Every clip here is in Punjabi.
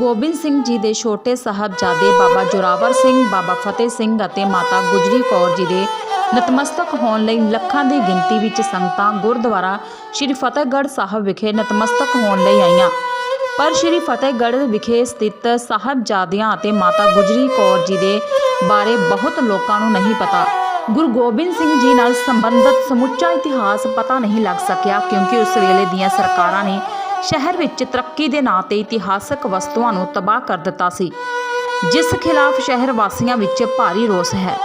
ਗੋਬਿੰਦ ਸਿੰਘ ਜੀ ਦੇ ਛੋਟੇ ਸਾਹਿਬਜ਼ਾਦੇ ਬਾਬਾ ਜੋਰਾਵਰ ਸਿੰਘ, ਬਾਬਾ ਫਤਿਹ ਸਿੰਘ ਅਤੇ ਮਾਤਾ ਗੁਜਰੀ ਕੌਰ ਜੀ ਦੇ ਨਤਮਸਤਕ ਹੋਣ ਲਈ ਲੱਖਾਂ ਦੀ ਗਿਣਤੀ ਵਿੱਚ ਸੰਗਤਾਂ ਗੁਰਦੁਆਰਾ ਸ੍ਰੀ ਫਤਿਹਗੜ੍ਹ ਸਾਹਿਬ ਵਿਖੇ ਨਤਮਸਤਕ ਹੋਣ ਲਈ ਆਈਆਂ। ਪਰ ਸ੍ਰੀ ਫਤਿਹਗੜ੍ਹ ਵਿਖੇ ਸਥਿਤ ਸਾਹਿਬਜ਼ਾਦਿਆਂ ਅਤੇ ਮਾਤਾ ਗੁਜਰੀ ਕੌਰ ਜੀ ਦੇ ਬਾਰੇ ਬਹੁਤ ਲੋਕਾਂ ਨੂੰ ਨਹੀਂ ਪਤਾ। ਗੁਰੂ ਗੋਬਿੰਦ ਸਿੰਘ ਜੀ ਨਾਲ ਸੰਬੰਧਿਤ ਸਮੁੱਚਾ ਇਤਿਹਾਸ ਪਤਾ ਨਹੀਂ ਲੱਗ ਸਕਿਆ ਕਿਉਂਕਿ ਉਸ ਵੇਲੇ ਦੀਆਂ ਸਰਕਾਰਾਂ ਨੇ ਸ਼ਹਿਰ ਵਿੱਚ ਤਰੱਕੀ ਦੇ ਨਾਂ ਤੇ ਇਤਿਹਾਸਕ ਵਸਤੂਆਂ ਨੂੰ ਤਬਾਹ ਕਰ ਦਿੱਤਾ ਸੀ, ਜਿਸ ਖਿਲਾਫ ਸ਼ਹਿਰ ਵਾਸੀਆਂ ਵਿੱਚ ਭਾਰੀ ਰੋਸ ਹੈ।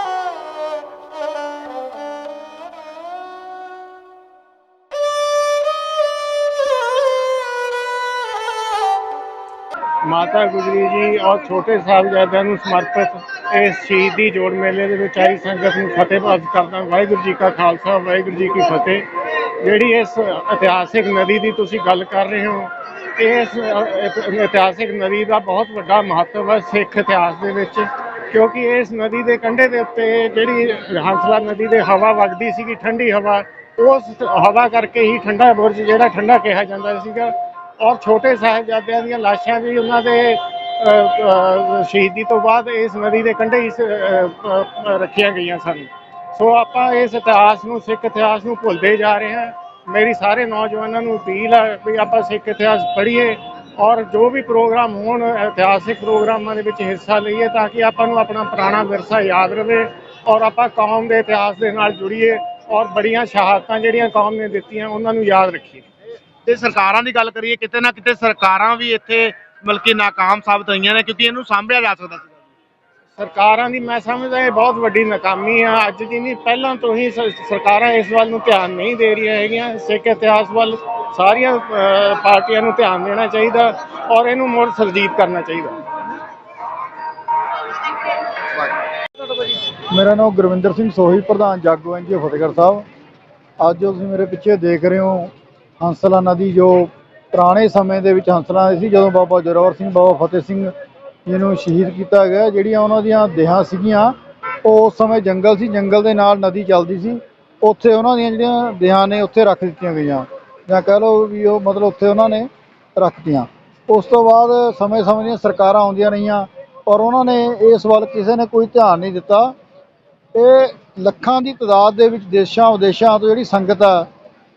ਮਾਤਾ ਗੁਜਰੀ ਜੀ, ਔਰ ਛੋਟੇ ਸਾਹਿਬਜ਼ਾਦਿਆਂ ਨੂੰ ਸਮਰਪਿਤ ਇਸ ਸ਼ਹੀਦੀ ਜੋੜ ਮੇਲੇ ਦੇ ਵਿੱਚ ਆਈ ਸੰਗਤ ਨੂੰ ਫਤਿਹਬਾਦ ਕਰਦਾ ਵਾਹਿਗੁਰੂ ਜੀ ਕਾ ਖਾਲਸਾ, ਵਾਹਿਗੁਰੂ ਜੀ ਕੀ ਫਤਿਹ। ਜਿਹੜੀ ਇਸ ਇਤਿਹਾਸਿਕ ਨਦੀ ਦੀ ਤੁਸੀਂ ਗੱਲ ਕਰ ਰਹੇ ਹੋ, ਇਸ ਇਤਿਹਾਸਿਕ ਨਦੀ ਦਾ ਬਹੁਤ ਵੱਡਾ ਮਹੱਤਵ ਹੈ ਸਿੱਖ ਇਤਿਹਾਸ ਦੇ ਵਿੱਚ, ਕਿਉਂਕਿ ਇਸ ਨਦੀ ਦੇ ਕੰਢੇ ਦੇ ਉੱਤੇ ਜਿਹੜੀ ਹੰਸਲਾ ਨਦੀ ਦੇ ਹਵਾ ਵਗਦੀ ਸੀਗੀ, ਠੰਡੀ ਹਵਾ, ਉਸ ਹਵਾ ਕਰਕੇ ਹੀ ਠੰਡਾ ਬੁਰਜ ਜਿਹੜਾ ਠੰਡਾ ਕਿਹਾ ਜਾਂਦਾ ਸੀਗਾ, ਔਰ ਛੋਟੇ ਸਾਹਿਬਜ਼ਾਦਿਆਂ ਦੀਆਂ ਲਾਸ਼ਾਂ ਵੀ ਉਹਨਾਂ ਦੇ ਸ਼ਹੀਦੀ ਤੋਂ ਬਾਅਦ ਇਸ ਨਦੀ ਦੇ ਕੰਢੇ ਹੀ ਰੱਖੀਆਂ ਗਈਆਂ ਸਨ। ਸੋ ਆਪਾਂ ਇਸ ਇਤਿਹਾਸ ਨੂੰ, ਸਿੱਖ ਇਤਿਹਾਸ ਨੂੰ ਭੁੱਲਦੇ ਜਾ ਰਹੇ ਹਾਂ। ਮੇਰੀ ਸਾਰੇ ਨੌਜਵਾਨਾਂ ਨੂੰ ਅਪੀਲ ਹੈ ਵੀ ਆਪਾਂ ਸਿੱਖ ਇਤਿਹਾਸ ਪੜ੍ਹੀਏ ਔਰ ਜੋ ਵੀ ਪ੍ਰੋਗਰਾਮ ਹੋਣ, ਇਤਿਹਾਸਿਕ ਪ੍ਰੋਗਰਾਮਾਂ ਦੇ ਵਿੱਚ ਹਿੱਸਾ ਲਈਏ ਤਾਂ ਕਿ ਆਪਾਂ ਨੂੰ ਆਪਣਾ ਪੁਰਾਣਾ ਵਿਰਸਾ ਯਾਦ ਰਵੇ ਔਰ ਆਪਾਂ ਕੌਮ ਦੇ ਇਤਿਹਾਸ ਦੇ ਨਾਲ ਜੁੜੀਏ ਔਰ ਬੜੀਆਂ ਸ਼ਹਾਦਤਾਂ ਜਿਹੜੀਆਂ ਕੌਮ ਨੇ ਦਿੱਤੀਆਂ ਉਹਨਾਂ ਨੂੰ ਯਾਦ ਰੱਖੀਏ। ਤੇ ਸਰਕਾਰਾਂ ਦੀ ਗੱਲ ਕਰੀਏ, ਕਿਤੇ ਨਾ ਕਿਤੇ ਸਰਕਾਰਾਂ ਵੀ ਇੱਥੇ ਬਲਕਿ ਨਾਕਾਮ ਸਾਬਤ ਹੋਈਆਂ ਨੇ ਕਿਉਂਕਿ ਇਹਨੂੰ ਸਾਂਭਿਆ ਜਾ ਸਕਦਾ ਸੀ। ਸਰਕਾਰਾਂ ਦੀ ਮੈਂ ਸਮਝਦਾ ਇਹ ਬਹੁਤ ਵੱਡੀ ਨਾਕਾਮੀ ਆ। ਅੱਜ ਦੀ ਨਹੀਂ ਪਹਿਲਾਂ ਤੋਂ ਹੀ ਸ- ਸਰਕਾਰਾਂ ਇਸ ਵੱਲ ਨੂੰ ਧਿਆਨ ਨਹੀਂ ਦੇ ਰਹੀਆਂ ਹੈਗੀਆਂ। ਸਿੱਖ ਇਤਿਹਾਸ ਵੱਲ ਸਾਰੀਆਂ ਅ, ਪਾਰਟੀਆਂ ਨੂੰ ਧਿਆਨ ਦੇਣਾ ਚਾਹੀਦਾ ਔਰ ਇਹਨੂੰ ਮੁੜ ਸੁਰਜੀਤ ਕਰਨਾ ਚਾਹੀਦਾ। ਮੇਰਾ ਨਾਮ ਗੁਰਵਿੰਦਰ ਸਿੰਘ ਸੋਹੀ ਪ੍ਰਧਾਨ ਜਾਗੋ ਐਨਜੀਓ ਫਤਿਹਗੜ੍ਹ ਸਾਹਿਬ। ਅੱਜ ਜੋ ਤੁਸੀਂ ਮੇਰੇ ਪਿੱਛੇ ਦੇਖ ਰਹੇ ਹੋ ਹੰਸਲਾ ਨਦੀ ਜੋ ਪੁਰਾਣੇ ਸਮੇਂ ਦੇ ਵਿੱਚ ਹੰਸਲਾ ਨਦੀ ਸੀ ਜਦੋਂ ਬਾਬਾ ਜ਼ੋਰਾਵਰ ਸਿੰਘ ਬਾਬਾ ਫਤਿਹ ਸਿੰਘ ਜਿਹਨੂੰ ਸ਼ਹੀਦ ਕੀਤਾ ਗਿਆ, ਜਿਹੜੀਆਂ ਉਹਨਾਂ ਦੀਆਂ ਦੇਹਾਂ ਸੀਗੀਆਂ, ਉਹ ਉਸ ਸਮੇਂ ਜੰਗਲ ਸੀ, ਜੰਗਲ ਦੇ ਨਾਲ ਨਦੀ ਚੱਲਦੀ ਸੀ। ਉੱਥੇ ਉਹਨਾਂ ਦੀਆਂ ਜਿਹੜੀਆਂ ਦੇਹਾਂ ਨੇ, ਉੱਥੇ ਰੱਖ ਦਿੱਤੀਆਂ ਗਈਆਂ। ਜਾਂ ਕਹਿ ਲਓ ਵੀ ਉਹ ਮਤਲਬ ਉੱਥੇ ਉਹਨਾਂ ਨੇ ਰੱਖਤੀਆਂ ਉਸ ਤੋਂ ਬਾਅਦ ਸਮੇਂ-ਸਮੇਂ ਦੀਆਂ ਸਰਕਾਰਾਂ ਆਉਂਦੀਆਂ ਰਹੀਆਂ ਔਰ ਉਹਨਾਂ ਨੇ ਇਸ ਵੱਲ ਕਿਸੇ ਨੇ ਕੋਈ ਧਿਆਨ ਨਹੀਂ ਦਿੱਤਾ। ਇਹ ਲੱਖਾਂ ਦੀ ਤਾਦਾਦ ਦੇ ਵਿੱਚ ਦੇਸ਼ਾਂ ਵਿਦੇਸ਼ਾਂ ਤੋਂ ਜਿਹੜੀ ਸੰਗਤ ਆ,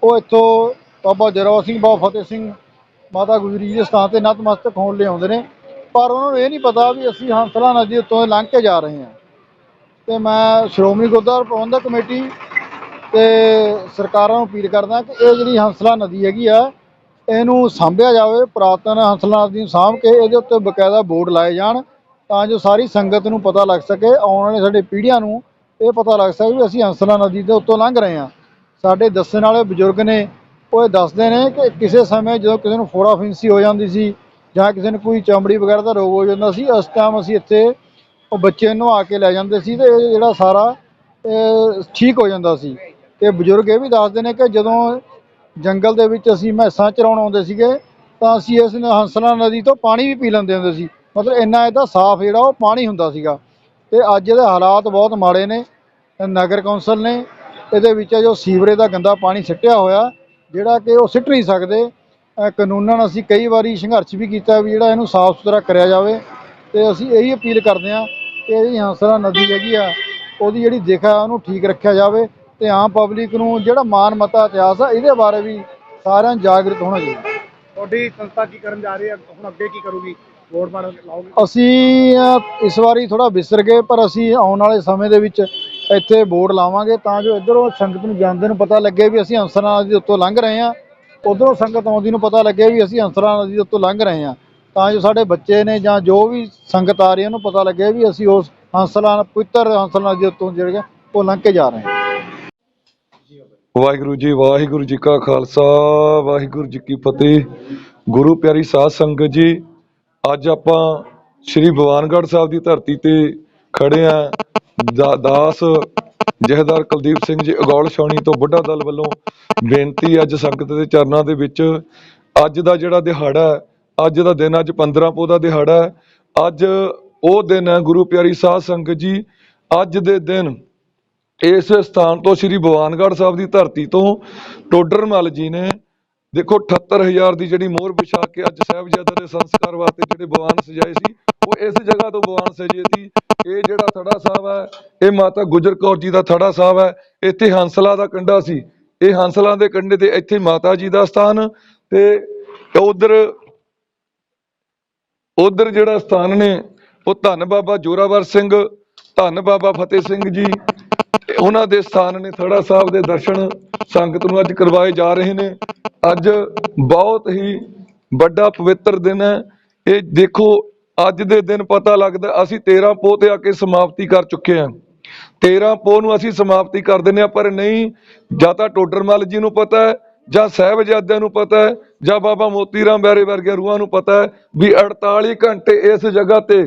ਉਹ ਇੱਥੋਂ ਬਾਬਾ ਜ਼ੋਰਾਵਰ ਸਿੰਘ, ਬਾਬਾ ਫਤਿਹ ਸਿੰਘ, ਮਾਤਾ ਗੁਜਰੀ ਜੀ ਦੇ ਸਥਾਨ ਤੇ ਨਤਮਸਤਕ ਹੋਣ ਲਈ ਆਉਂਦੇ ਨੇ। ਪਰ ਉਹਨਾਂ ਨੂੰ ਇਹ ਨਹੀਂ ਪਤਾ ਵੀ ਅਸੀਂ ਹੰਸਲਾ ਨਦੀ ਉੱਤੋਂ ਲੰਘ ਕੇ ਜਾ ਰਹੇ ਹਾਂ। ਤੇ ਮੈਂ ਸ਼੍ਰੋਮਣੀ ਗੁਰਦੁਆਰਾ ਪ੍ਰਬੰਧਕ ਕਮੇਟੀ ਤੇ ਸਰਕਾਰਾਂ ਨੂੰ ਅਪੀਲ ਕਰਦਾ ਕਿ ਇਹ ਜਿਹੜੀ ਹੰਸਲਾ ਨਦੀ ਹੈਗੀ ਆ, ਇਹਨੂੰ ਸਾਂਭਿਆ ਜਾਵੇ, ਪੁਰਾਤਨ ਹੰਸਲਾ ਨਦੀ ਨੂੰ ਸਾਂਭ ਕੇ ਇਹਦੇ ਉੱਤੇ ਬਕਾਇਦਾ ਬੋਰਡ ਲਾਏ ਜਾਣ ਤਾਂ ਜੋ ਸਾਰੀ ਸੰਗਤ ਨੂੰ ਪਤਾ ਲੱਗ ਸਕੇ, ਆਉਣ ਵਾਲੇ ਸਾਡੇ ਪੀੜ੍ਹੀਆਂ ਨੂੰ ਇਹ ਪਤਾ ਲੱਗ ਸਕੇ ਵੀ ਅਸੀਂ ਹੰਸਲਾ ਨਦੀ ਦੇ ਉੱਤੋਂ ਲੰਘ ਰਹੇ ਹਾਂ। ਸਾਡੇ ਦੱਸਣ ਵਾਲੇ ਬਜ਼ੁਰਗ ਨੇ, ਉਹ ਇਹ ਦੱਸਦੇ ਨੇ ਕਿ ਕਿਸੇ ਸਮੇਂ ਜਦੋਂ ਕਿਸੇ ਨੂੰ ਫੋੜਾ ਫਿੰਸੀ ਹੋ ਜਾਂਦੀ ਸੀ ਜਾਂ ਕਿਸੇ ਨੂੰ ਕੋਈ ਚਮੜੀ ਵਗੈਰਾ ਦਾ ਰੋਗ ਹੋ ਜਾਂਦਾ ਸੀ, ਉਸ ਟਾਈਮ ਅਸੀਂ ਇੱਥੇ ਉਹ ਬੱਚੇ ਨੂੰ ਨਵਾ ਕੇ ਲੈ ਜਾਂਦੇ ਸੀ ਤੇ ਇਹ ਜਿਹੜਾ ਸਾਰਾ ਠੀਕ ਹੋ ਜਾਂਦਾ ਸੀ। ਤੇ ਬਜ਼ੁਰਗ ਇਹ ਵੀ ਦੱਸਦੇ ਨੇ ਕਿ ਜਦੋਂ ਜੰਗਲ ਦੇ ਵਿੱਚ ਅਸੀਂ ਮੈਸਾਂ ਚਰਾਉਣ ਆਉਂਦੇ ਸੀਗੇ, ਤਾਂ ਅਸੀਂ ਇਸ ਨ- ਨਦੀ ਤੋਂ ਪਾਣੀ ਵੀ ਪੀ ਲੈਂਦੇ ਹੁੰਦੇ ਸੀ। ਮਤਲਬ ਇੰਨਾ ਇਹਦਾ ਸਾਫ਼ ਜਿਹੜਾ ਉਹ ਪਾਣੀ ਹੁੰਦਾ ਸੀਗਾ। ਤੇ ਅੱਜ ਇਹਦੇ ਹਾਲਾਤ ਬਹੁਤ ਮਾੜੇ ਨੇ। ਨਗਰ ਕੌਂਸਲ ਨੇ ਇਹਦੇ ਵਿੱਚ ਜੋ ਸੀਵਰੇਜ ਦਾ ਗੰਦਾ ਪਾਣੀ ਸਿੱਟਿਆ ਹੋਇਆ, ਜਿਹੜਾ ਕਿ ਉਹ ਸਿੱਟ ਨਹੀਂ ਸਕਦੇ। ਅ, ਕਾਨੂੰਨਨ ਅਸੀਂ ਕਈ ਵਾਰੀ ਸੰਘਰਸ਼ ਵੀ ਕੀਤਾ ਵੀ ਜਿਹੜਾ ਇਹਨੂੰ ਸਾਫ਼ ਸੁਥਰਾ ਕਰਿਆ ਜਾਵੇ ਤੇ ਅਸੀਂ ਇਹੀ ਅਪੀਲ ਕਰਦੇ ਹਾਂ ਕਿ ਇਹ ਜਿਹੜੀ ਹੰਸਲਾ ਨਦੀ ਹੈਗੀ ਆ ਉਹਦੀ ਜਿਹੜੀ ਦਿਖ ਉਹਨੂੰ ਠੀਕ ਰੱਖਿਆ ਜਾਵੇ ਤੇ ਆਮ ਪਬਲਿਕ ਨੂੰ ਜਿਹੜਾ ਮਾਨ ਮਤਾ ਇਤਿਹਾਸ ਆ ਇਹਦੇ ਬਾਰੇ ਵੀ ਸਾਰਿਆਂ ਜਾਗਰੂਕ ਹੋਣਾ ਚਾਹੀਦਾ। ਤੁਹਾਡੀ ਸੰਸਥਾ ਕੀ ਕਰਨ ਜਾ ਰਹੀ ਹੈ? ਹੁਣ ਅੱਗੇ ਕੀ ਕਰੂਗੀ? ਵੋਟ ਪਾਣ ਲਾਓਗੇ? ਅਸੀਂ ਇਸ ਵਾਰੀ ਥੋੜਾ ਵਿਸਰ ਗਏ ਪਰ ਅਸੀਂ ਆਉਣ ਵਾਲੇ ਸਮੇਂ ਦੇ ਵਿੱਚ ਇੱਥੇ ਬੋਰਡ ਲਾਵਾਂਗੇ ਤਾਂ ਜੋ ਇੱਧਰੋਂ ਸੰਗਤ ਨੂੰ ਜਾਂਦੇ ਨੂੰ ਪਤਾ ਲੱਗੇ ਵੀ ਅਸੀਂ ਹੰਸਲਾ ਨਦੀ ਦੇ ਉੱਤੋਂ ਲੰਘ ਰਹੇ ਹਾਂ। ਉਧਰੋਂ ਸੰਗਤ ਆਉਂਦੀ ਨੂੰ ਪਤਾ ਲੱਗਿਆ ਵੀ ਅਸੀਂ ਹੰਸਲਾ ਨਦੀ ਦੇ ਉੱਤੋਂ ਲੰਘ ਰਹੇ ਹਾਂ। ਤਾਂ ਜੋ ਸਾਡੇ ਬੱਚੇ ਨੇ ਜਾਂ ਜੋ ਵੀ ਸੰਗਤ ਆ ਰਹੀ ਹੈ, ਉਹਨੂੰ ਪਤਾ ਲੱਗਿਆ ਵੀ ਅਸੀਂ ਉਸ ਹੰਸਲਾ ਪਵਿੱਤਰ ਹੰਸਲਾ ਨਦੀ ਉੱਤੋਂ ਜਿਹੜੇ ਉਹ ਲੰਘ ਕੇ ਜਾ ਰਹੇ ਹਾਂ। ਵਾਹਿਗੁਰੂ ਜੀ ਵਾਹਿਗੁਰੂ ਜੀ ਕਾ ਖਾਲਸਾ, ਵਾਹਿਗੁਰੂ ਜੀ ਕੀ ਫਤਿਹ। ਗੁਰੂ ਪਿਆਰੀ ਸਾਧ ਸੰਗਤ ਜੀ, ਅੱਜ ਆਪਾਂ ਸ੍ਰੀ ਭਵਾਨਗੜ੍ਹ ਸਾਹਿਬ ਦੀ ਧਰਤੀ ਤੇ ਖੜੇ ਆ ਦਾਸ ਜਹਦਾਰ ਕੁਲਦੀਪ ਸਿੰਘ ਜੀ ਅਗੌਲ ਛਾਉਣੀ ਤੋਂ ਬੁੱਢਾ ਦਲ ਵੱਲੋਂ ਬੇਨਤੀ ਅੱਜ ਸੰਗਤ ਦੇ ਚਰਨਾਂ ਦੇ ਵਿੱਚ, ਅੱਜ ਦਾ ਜਿਹੜਾ ਦਿਹਾੜਾ ਅੱਜ ਦਾ ਦਿਨ ਅੱਜ 15 ਪੋ ਦਾ ਦਿਹਾੜਾ ਹੈ। ਅੱਜ ਉਹ ਦਿਨ ਹੈ ਗੁਰੂ ਪਿਆਰੀ ਸਾਧ ਸੰਗਤ ਜੀ, ਅੱਜ ਦੇ ਦਿਨ ਇਸ ਸਥਾਨ ਤੋਂ ਸ੍ਰੀ ਭਵਾਨਗੜ੍ਹ ਸਾਹਿਬ ਦੀ ਧਰਤੀ ਤੋਂ ਟੋਡਰਮਲ ਜੀ ਨੇ, ਦੇਖੋ 78000 ਦੀ ਜਿਹੜੀ ਮੋਹਰ ਵਿਛਾ ਕੇ ਅੱਜ ਸਾਹਿਬਜ਼ਾਦਾ ਦੇ ਸੰਸਕਾਰ ਵਾਸਤੇ ਜਿਹੜੇ ਦੀਵਾਨ ਸਜਾਏ ਸੀ ਉਹ ਇਸ ਜਗ੍ਹਾ ਤੋਂ ਦੀਵਾਨ ਸਜੇ ਸੀ ਇਹ ਜਿਹੜਾ ਥੜਾ ਸਾਹਿਬ ਹੈ, ਇਹ ਮਾਤਾ ਗੁਜਰ ਕੌਰ ਜੀ ਦਾ ਥੜਾ ਸਾਹਿਬ ਹੈ, ਇੱਥੇ ਹੰਸਲਾ ਦਾ ਕੰਡਾ ਸੀ। ਇਹ ਹੰਸਲਾ ਦੇ ਕੰਡੇ ਤੇ ਇੱਥੇ ਮਾਤਾ ਜੀ ਦਾ ਸਥਾਨ ਤੇ ਉਧਰ ਉਧਰ ਜਿਹੜਾ ਸਥਾਨ ਨੇ, ਉਹ ਧੰਨ ਬਾਬਾ ਜੋਰਾਵਰ ਸਿੰਘ, ਧੰਨ ਬਾਬਾ ਫਤਿਹ ਸਿੰਘ ਜੀ ਉਹਨਾਂ ਦੇ ਸਥਾਨ ਨੇ ਥੜਾ ਸਾਹਿਬ ਦੇ ਦਰਸ਼ਨ ਸੰਗਤ ਨੂੰ ਅੱਜ ਕਰਵਾਏ ਜਾ ਰਹੇ ਨੇ। ਅੱਜ ਬਹੁਤ ਹੀ ਵੱਡਾ ਪਵਿੱਤਰ ਦਿਨ ਹੈ। ਇਹ ਦੇਖੋ ਅੱਜ ਦੇ ਦਿਨ ਪਤਾ ਲੱਗਦਾ ਅਸੀਂ 13 ਪੋਹ ਤੇ ਆ ਕੇ ਸਮਾਪਤੀ ਕਰ ਚੁੱਕੇ ਹਾਂ। 13 ਪੋਹ ਨੂੰ ਅਸੀਂ ਸਮਾਪਤੀ ਕਰ ਦਿੰਦੇ ਆ ਪਰ ਨਹੀਂ, ਜਾਂ ਤਾਂ ਟੋਡਰਮਲ ਜੀ ਨੂੰ ਪਤਾ ਹੈ, ਜਾਂ ਸਾਹਿਬਜ਼ਾਦਿਆਂ ਨੂੰ ਪਤਾ ਹੈ, ਜਾਂ ਬਾਬਾ ਮੋਤੀ ਰਾਮ ਬੈਰੇ ਵਰਗੇ ਰੂਹਾਂ ਨੂੰ ਪਤਾ ਹੈ ਵੀ 48 ਘੰਟੇ ਇਸ ਜਗ੍ਹਾ ਤੇ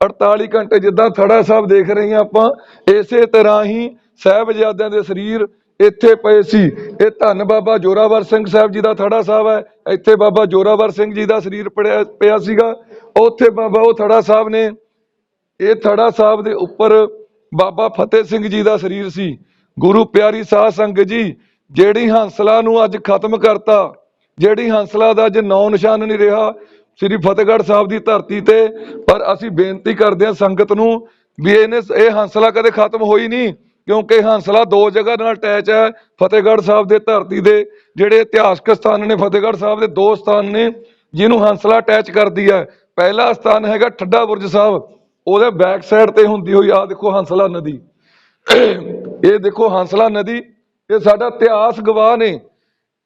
48 ਘੰਟੇ ਜਿੱਦਾਂ ਥੜਾ ਸਾਹਿਬ ਦੇਖ ਰਹੇ ਹਾਂ ਆਪਾਂ, ਇਸੇ ਤਰ੍ਹਾਂ ਹੀ ਸਾਹਿਬਜ਼ਾਦਿਆਂ ਦੇ ਸਰੀਰ ਇੱਥੇ ਪਏ ਸੀ। ਇਹ ਧੰਨ ਬਾਬਾ ਜੋਰਾਵਰ ਸਿੰਘ ਸਾਹਿਬ ਜੀ ਦਾ ਥੜਾ ਸਾਹਿਬ ਹੈ, ਇੱਥੇ ਬਾਬਾ ਜੋਰਾਵਰ ਸਿੰਘ ਜੀ ਦਾ ਸਰੀਰ ਪੜਿਆ ਪਿਆ ਸੀਗਾ। ਉੱਥੇ ਬਾਬਾ ਉਹ ਥੜਾ ਸਾਹਿਬ ਨੇ, ਇਹ ਥੜਾ ਸਾਹਿਬ ਦੇ ਉੱਪਰ ਬਾਬਾ ਫਤਿਹ ਸਿੰਘ ਜੀ ਦਾ ਸਰੀਰ ਸੀ। ਗੁਰੂ ਪਿਆਰੀ ਸਾਧ ਸੰਗਤ ਜੀ, ਜਿਹੜੀ ਹੰਸਲਾ ਨੂੰ ਅੱਜ ਖਤਮ ਕਰਤਾ, ਜਿਹੜੀ ਹੰਸਲਾ ਦਾ ਅੱਜ ਨੌ ਨਿਸ਼ਾਨ ਨਹੀਂ ਰਿਹਾ, ਸ੍ਰੀ ਫਤਿਹਗੜ੍ਹ ਸਾਹਿਬ ਦੀ ਧਰਤੀ ਤੇ, ਪਰ ਅਸੀਂ ਬੇਨਤੀ ਕਰਦੇ ਹਾਂ ਸੰਗਤ ਨੂੰ ਵੀ ਇਹਨੇ ਇਹ ਹੰਸਲਾ ਕਦੇ ਖਤਮ ਹੋਈ ਨਹੀਂ, ਕਿਉਂਕਿ ਹੰਸਲਾ ਦੋ ਜਗ੍ਹਾ ਨਾਲ ਅਟੈਚ ਹੈ, ਫਤਿਹਗੜ੍ਹ ਸਾਹਿਬ ਦੇ ਧਰਤੀ ਦੇ, ਜਿਹੜੇ ਇਤਿਹਾਸਕ ਸਥਾਨ ਨੇ, ਫਤਿਹਗੜ੍ਹ ਸਾਹਿਬ ਦੇ ਦੋ ਸਥਾਨ ਨੇ, ਜਿਹਨੂੰ ਹੰਸਲਾ ਅਟੈਚ ਕਰਦੀ ਹੈ। ਪਹਿਲਾ ਸਥਾਨ ਹੈਗਾ ਠੱਡਾ ਬੁਰਜ ਸਾਹਿਬ। ਉਹਦੇ ਬੈਕ ਸਾਈਡ ਤੇ ਹੁੰਦੀ ਹੋਈ ਆ ਦੇਖੋ ਹੰਸਲਾ ਨਦੀ। ਇਹ ਦੇਖੋ ਹੰਸਲਾ ਨਦੀ, ਇਹ ਸਾਡਾ ਇਤਿਹਾਸ ਗਵਾਹ ਨੇ।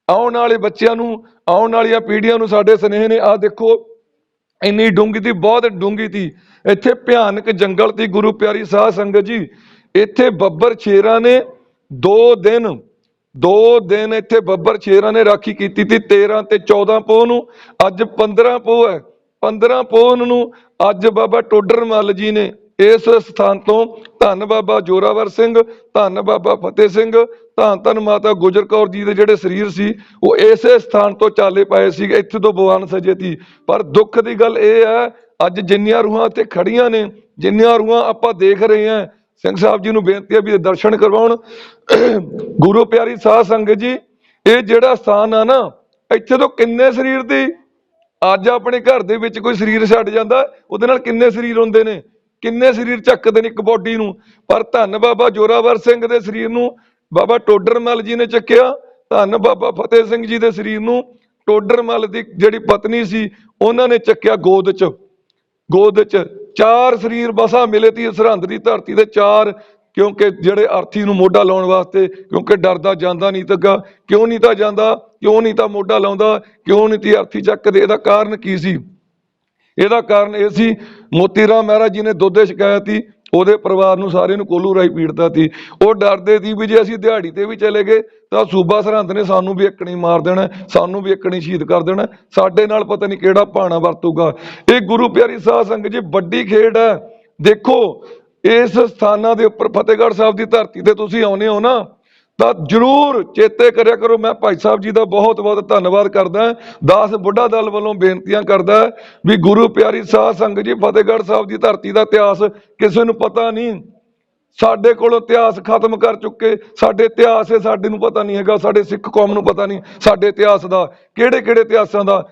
ਆਉਣ ਵਾਲੇ ਬੱਚਿਆਂ ਨੂੰ, ਆਉਣ ਵਾਲੀਆਂ ਪੀੜ੍ਹੀਆਂ ਨੂੰ, ਸਾਡੇ ਸਨੇਹ ਨੇ ਆ ਦੇਖੋ, ਇੰਨੀ ਡੂੰਗੀ ਤੀ, ਬਹੁਤ ਡੂੰਗੀ ਤੀ। ਇੱਥੇ ਭਿਆਨਕ ਜੰਗਲ ਤੀ, ਗੁਰੂ ਪਿਆਰੀ ਸਾਧ ਸੰਗਤ ਜੀ। ਇੱਥੇ ਬੱਬਰ ਸ਼ੇਰਾਂ ਨੇ ਦੋ ਦਿਨ ਦੋ ਦਿਨ ਇੱਥੇ ਬੱਬਰ ਸ਼ੇਰਾਂ ਨੇ ਰਾਖੀ ਕੀਤੀ ਤੀ 13 ਤੇ 14 ਪੋਹ ਨੂੰ। ਅੱਜ 15 ਪੋਹ ਹੈ। 15 ਪੋਹ ਨੂੰ ਅੱਜ ਬਾਬਾ ਟੋਡਰ ਮੱਲ ਜੀ ਨੇ ਇਸ ਸਥਾਨ ਤੋਂ ਧੰਨ ਬਾਬਾ ਜੋਰਾਵਰ ਸਿੰਘ, ਧੰਨ ਬਾਬਾ ਫਤਿਹ ਸਿੰਘ, ਧੰਨ ਧੰਨ ਮਾਤਾ ਗੁਜਰ ਕੌਰ ਜੀ ਦੇ ਜਿਹੜੇ ਸਰੀਰ ਸੀ, ਉਹ ਇਸੇ ਸਥਾਨ ਤੋਂ ਚਾਲੇ ਪਾਏ ਸੀ ਇੱਥੇ ਤੋਂ ਬਵਾਨ ਸਜੇ ਤੀ ਪਰ ਦੁੱਖ ਦੀ ਗੱਲ ਇਹ ਹੈ, ਅੱਜ ਜਿੰਨੀਆਂ ਰੂਹਾਂ ਇੱਥੇ ਖੜੀਆਂ ਨੇ, ਜਿੰਨੀਆਂ ਰੂਹਾਂ ਆਪਾਂ ਦੇਖ ਰਹੇ ਹਾਂ, ਸਿੰਘ ਸਾਹਿਬ ਜੀ ਨੂੰ ਬੇਨਤੀ ਹੈ ਵੀ ਦਰਸ਼ਨ ਕਰਵਾਉਣ। ਗੁਰੂ ਪਿਆਰੀ ਸਾਧ ਸੰਗਤ ਜੀ, ਇਹ ਜਿਹੜਾ ਸਥਾਨ ਆ ਨਾ, ਇੱਥੇ ਤੋਂ ਕਿੰਨੇ ਸਰੀਰ ਦੀ ਅੱਜ ਆਪਣੇ ਘਰ ਦੇ ਵਿੱਚ ਕੋਈ ਸਰੀਰ ਛੱਡ ਜਾਂਦਾ, ਉਹਦੇ ਨਾਲ ਕਿੰਨੇ ਸਰੀਰ ਹੁੰਦੇ ਨੇ? ਕਿੰਨੇ ਸਰੀਰ ਚੱਕਦੇ ਨੇ ਇੱਕ ਬੋਡੀ ਨੂੰ? ਪਰ ਧੰਨ ਬਾਬਾ ਜੋਰਾਵਰ ਸਿੰਘ ਦੇ ਸਰੀਰ ਨੂੰ, ਬਾਬਾ ਟੋਡਰਮਲ ਜੀ ਨੇ ਚੱਕਿਆ। ਧੰਨ ਬਾਬਾ ਫਤਿਹ ਸਿੰਘ ਜੀ ਦੇ ਸਰੀਰ ਨੂੰ ਟੋਡਰਮਲ ਦੀ ਜਿਹੜੀ ਪਤਨੀ ਸੀ, ਉਹਨਾਂ ਨੇ ਚੱਕਿਆ ਗੋਦ 'ਚ। ਗੋਦ 'ਚ ਚਾਰ ਸਰੀਰ ਬਸਾ ਮਿਲੇ ਤੀ ਸਰਹੰਦ ਦੀ ਧਰਤੀ ਤੇ ਚਾਰ ਕਿਉਂਕਿ ਜਿਹੜੇ ਅਰਥੀ ਨੂੰ ਮੋਢਾ ਲਾਉਣ ਵਾਸਤੇ, ਕਿਉਂਕਿ ਡਰਦਾ ਜਾਂਦਾ ਨਹੀਂ ਤੱਗਾ, ਕਿਉਂ ਨਹੀਂ ਤਾਂ ਜਾਂਦਾ, ਕਿਉਂ ਨਹੀਂ ਤਾਂ ਮੋਢਾ ਲਾਉਂਦਾ, ਕਿਉਂ ਨਹੀਂ ਤੀ ਅਰਥੀ ਚੱਕਦੇ, ਇਹਦਾ ਕਾਰਨ ਕੀ ਸੀ? ਇਹਦਾ ਕਾਰਨ ਇਹ ਸੀ ਮੋਤੀ ਰਾਮ ਮਹਾਰਾਜ ਜੀ ਨੇ ਦੁੱਧ ਦੀ ਸ਼ਿਕਾਇਤ ਸੀ ਉਹਦੇ ਪਰਿਵਾਰ ਨੂੰ ਸਾਰੇ ਨੂੰ ਕੋਲੂ ਰਾਈ ਪੀੜਦਾ ਸੀ ਉਹ ਡਰਦੇ ਸੀ ਵੀ ਜੇ ਅਸੀਂ ਦਿਹਾੜੀ ਤੇ ਵੀ ਚਲੇ ਗਏ, ਤਾਂ ਸੂਬਾ ਸਰਹੰਦ ਨੇ ਸਾਨੂੰ ਵੀ ਇੱਕਣੀ ਮਾਰ ਦੇਣਾ, ਸਾਨੂੰ ਵੀ ਇੱਕਣੀ ਸ਼ਹੀਦ ਕਰ ਦੇਣਾ, ਸਾਡੇ ਨਾਲ ਪਤਾ ਨਹੀਂ ਕਿਹੜਾ ਭਾਣਾ ਵਰਤੂਗਾ। ਇਹ ਗੁਰੂ ਪਿਆਰੀ ਸਾਧ ਸੰਗਤ ਜੀ, ਵੱਡੀ ਖੇਡ ਹੈ। ਦੇਖੋ ਇਸ ਸਥਾਨਾਂ ਦੇ ਉੱਪਰ ਫਤਿਹਗੜ੍ਹ ਸਾਹਿਬ ਦੀ ਧਰਤੀ ਤੇ ਤੁਸੀਂ ਆਉਨੇ ਹੋ ਨਾ, ਤਾਂ ਜਰੂਰ ਚੇਤੇ ਕਰਿਆ ਕਰੋ। ਮੈਂ ਭਾਈ ਸਾਹਿਬ ਜੀ ਦਾ ਬਹੁਤ ਬਹੁਤ ਧੰਨਵਾਦ ਕਰਦਾ। ਦਾਸ ਬੁੱਢਾ ਦਲ ਵੱਲੋਂ ਬੇਨਤੀਆਂ ਕਰਦਾ ਵੀ ਗੁਰੂ ਪਿਆਰੀ ਸਾਧ ਸੰਗਤ ਜੀ, ਫਤਿਹਗੜ੍ਹ ਸਾਹਿਬ ਦੀ ਧਰਤੀ ਦਾ ਇਤਿਹਾਸ ਕਿਸੇ ਨੂੰ ਪਤਾ ਨਹੀਂ। ਸਾਡੇ ਕੋਲ ਇਤਿਹਾਸ ਖਤਮ ਕਰ ਚੁੱਕੇ। ਸਾਡੇ ਇਤਿਹਾਸ ਹੈ ਸਾਡੇ ਨੂੰ ਪਤਾ ਨਹੀਂ ਹੈਗਾ, ਸਾਡੇ ਸਿੱਖ ਕੌਮ ਨੂੰ ਪਤਾ ਨਹੀਂ। ਸਾਡੇ ਇਤਿਹਾਸ ਦਾ ਕਿਹੜੇ ਕਿਹੜੇ ਇਤਿਹਾਸਾਂ ਦਾ